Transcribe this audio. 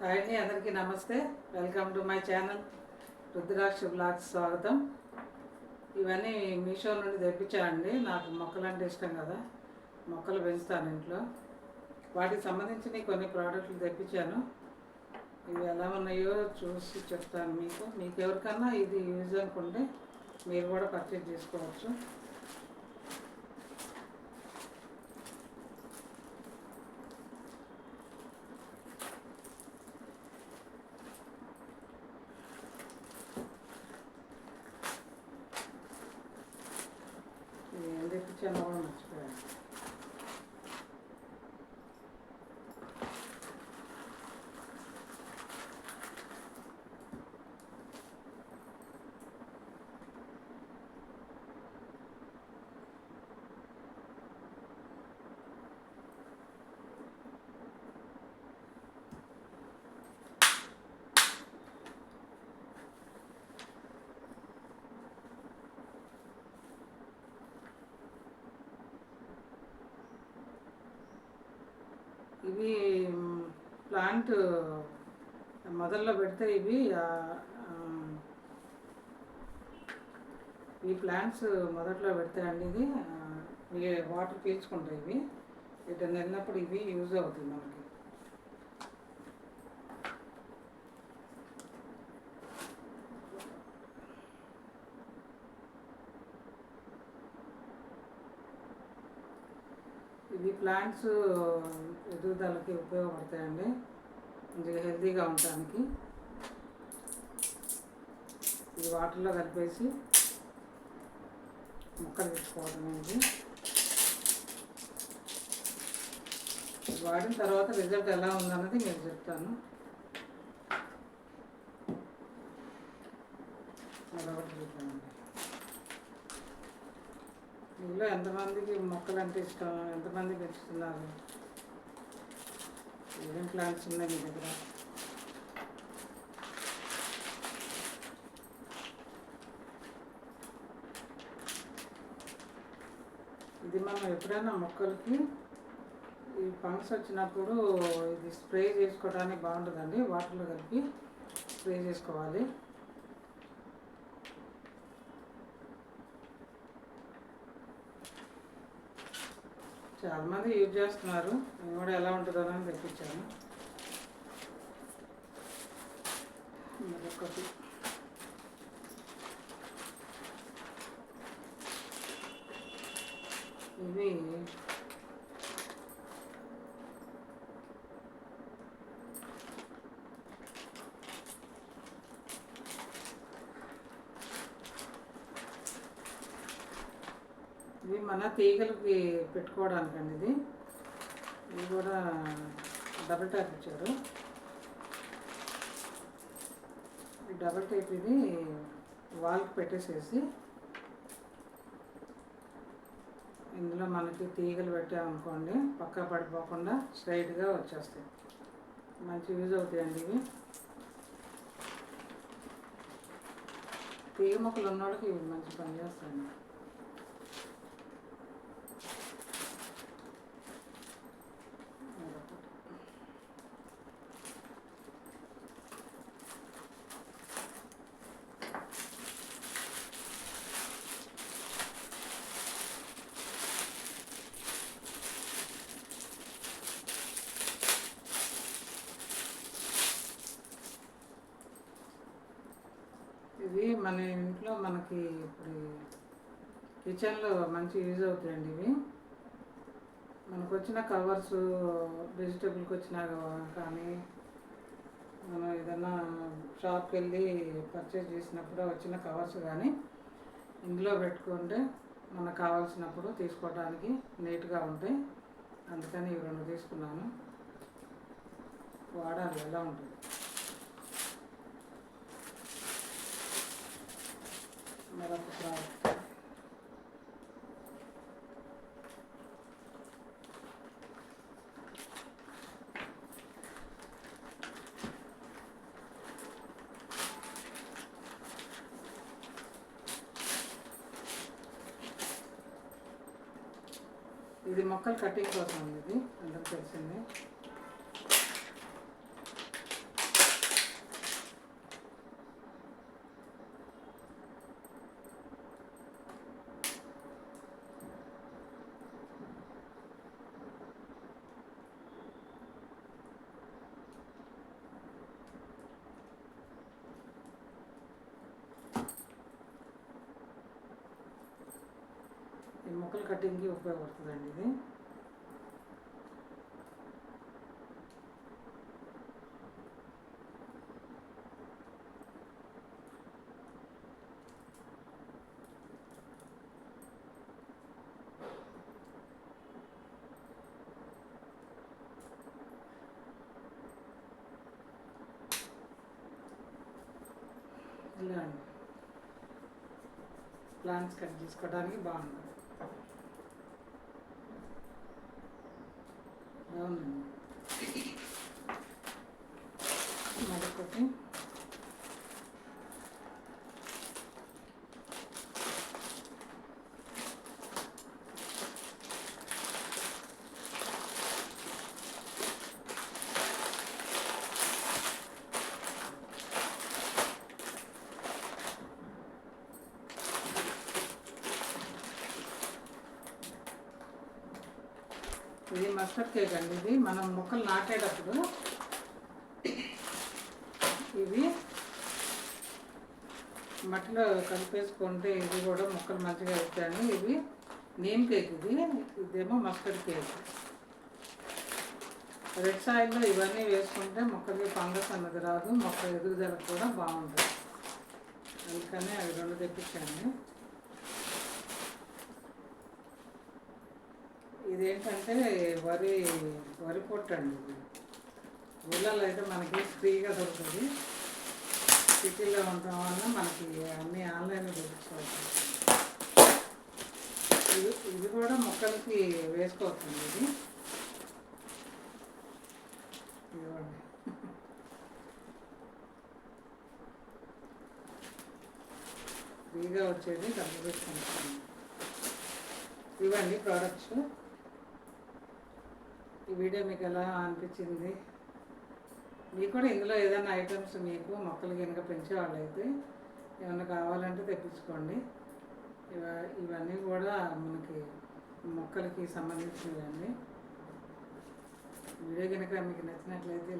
Hi అందరికీ నమస్తే. Welcome to my channel Rudraksha blogs స్వాగతం. ఇవన్నీ మీషో నుండి తెప్పించానండి. నాకు మొక్కలు అంటే ఇష్టం కదా. మొక్కలు పెంచుతాను ఇంట్లో. వాటికి సంబంధించిన కొన్ని ప్రోడక్ట్లు తెప్పించాను. ఇవి ఎలా ఉన్నాయో చూసి చెప్తాను మీకు. మీకు ఎవరికన్నా ఇది యూజ్ అనుకుంటే మీరు కూడా పర్చేజ్ చేసుకోవచ్చు ఇది ఏం తెప్పించానో కూడా మర్చిపోయాను ఇవి ప్లాంట్ మొదల్లో పెడితే ఇవి ఈ ప్లాంట్స్ మొదట్లో పెడితే అండి ఇది వాటర్ పీల్చుకుంటాయి ఇవి. ఇటు వెళ్ళినప్పుడు ఇవి యూజ్ అవుతుంది మనకి. ఈ ప్లాంట్స్ ఎదుగుదలకి ఉపయోగపడతాయండి. మంచిగా హెల్తీగా ఉండటానికి. ఈ వాటర్లో కలిపేసి మొక్కలు తెచ్చుకోవడం అండి వాడిన తర్వాత రిజల్ట్ ఎలా ఉందన్నది మీకు చెప్తాను. మీలో ఎంతమందికి మొక్కలు అంటే ఇష్టం? ఎంతమంది పెంచుతున్నారు? ఏం ప్లాంట్స్ ఉన్నాయి మీ దగ్గర? ఇది మనం ఎప్పుడైనా మొక్కలకి ఈ ఫంగ్స్ వచ్చినప్పుడు ఇది స్ప్రే చేసుకోవడానికి బాగుంటుందండి. వాటర్లో కలిపి స్ప్రే చేసుకోవాలి. చాలా మంది యూజ్ చేస్తున్నారు. నేను కూడా ఎలా ఉంటుందో అని తెప్పించాను. మరొకటి. ఇవి ఇవి మన తీగలకి పెట్టుకోవడానికండి ఇది ఇది కూడా డబుల్ ట్యాప్ ఇచ్చారు. ఈ డబుల్ టేప్ ఇది వాల్కి పెట్టేసేసి ఇందులో మనకి తీగలు పెట్టామనుకోండి పక్క పడిపోకుండా స్ట్రైట్గా వచ్చేస్తాయి. మంచి యూజ్ అవుతాయండి ఇవి. తీగ మొక్కలు ఉన్న వాళ్ళకి ఇవి మంచి పని చేస్తాయండి. ఇవి మన ఇంట్లో మనకి ఇప్పుడు కిచెన్లో మంచి యూజ్ అవుతాయండి ఇవి. మనకు వచ్చిన కవర్స్ వెజిటేబుల్కి వచ్చిన కానీ మనం ఏదైనా షాప్కి వెళ్ళి పర్చేజ్ చేసినప్పుడు వచ్చిన కవర్స్ కానీ ఇందులో పెట్టుకుంటే మనకు కావాల్సినప్పుడు తీసుకోవడానికి నీట్గా ఉంటాయి. అందుకని ఇవి రెండు తీసుకున్నాను. వాడాలి ఎలా ఉంటుంది? మరొక ప్రోడక్ట్ ఇది మొక్కలు కటింగ్ కోసం ఉంది ఇది అందరికి తెలిసిందే. మొక్కలు కటింగ్కి ఉపయోగపడుతుందండి ఇది. ఇలా అండి. ప్లాంట్స్ కట్ చేసుకోవడానికి బాగుంది. 嗯。ఇది మస్టర్డ్ కేక్ అండి ఇది. మనం మొక్కలు నాటేటప్పుడు ఇవి మట్టిలో కలిపేసుకుంటే ఇది కూడా మొక్కలు మంచిగా అవుతాయని ఇవి నీమ్ కేక్ ఇది. ఇదేమో మస్టర్డ్ కేక్. రెడ్ సాయిల్లో ఇవన్నీ వేసుకుంటే మొక్కలకి ఫంగస్ అన్నది రాదు. మొక్క ఎదుగుదల కూడా బాగుంటుంది. అందుకని అవి రెండు ఇది ఇదేంటంటే వరి వరి పొట్టు అండి ఇది. ఊళ్ళలో అయితే మనకి ఫ్రీగా దొరుకుతుంది. సిటీలో ఉండటం వల్ల మనకి అన్నీ ఆన్లైన్లో దొరుకుతుంది ఇది ఇది కూడా మొక్కలకి వేసుకోవచ్చండి ఇది. ఇదిగోండి. ఫ్రీగా వచ్చేది డబ్బు పెట్టుకుంటాను ఇవ్వండి ప్రోడక్ట్స్. ఈ వీడియో మీకు ఎలా అనిపించింది? మీకు కూడా ఇందులో ఏదైనా ఐటమ్స్ మీకు మొక్కలు కనుక పెంచే అయితే ఏమైనా కావాలంటే తెప్పించుకోండి. ఇవ ఇవన్నీ కూడా మనకి మొక్కలకి సంబంధించినవి అండి వీడియో కనుక మీకు నచ్చినట్లయితే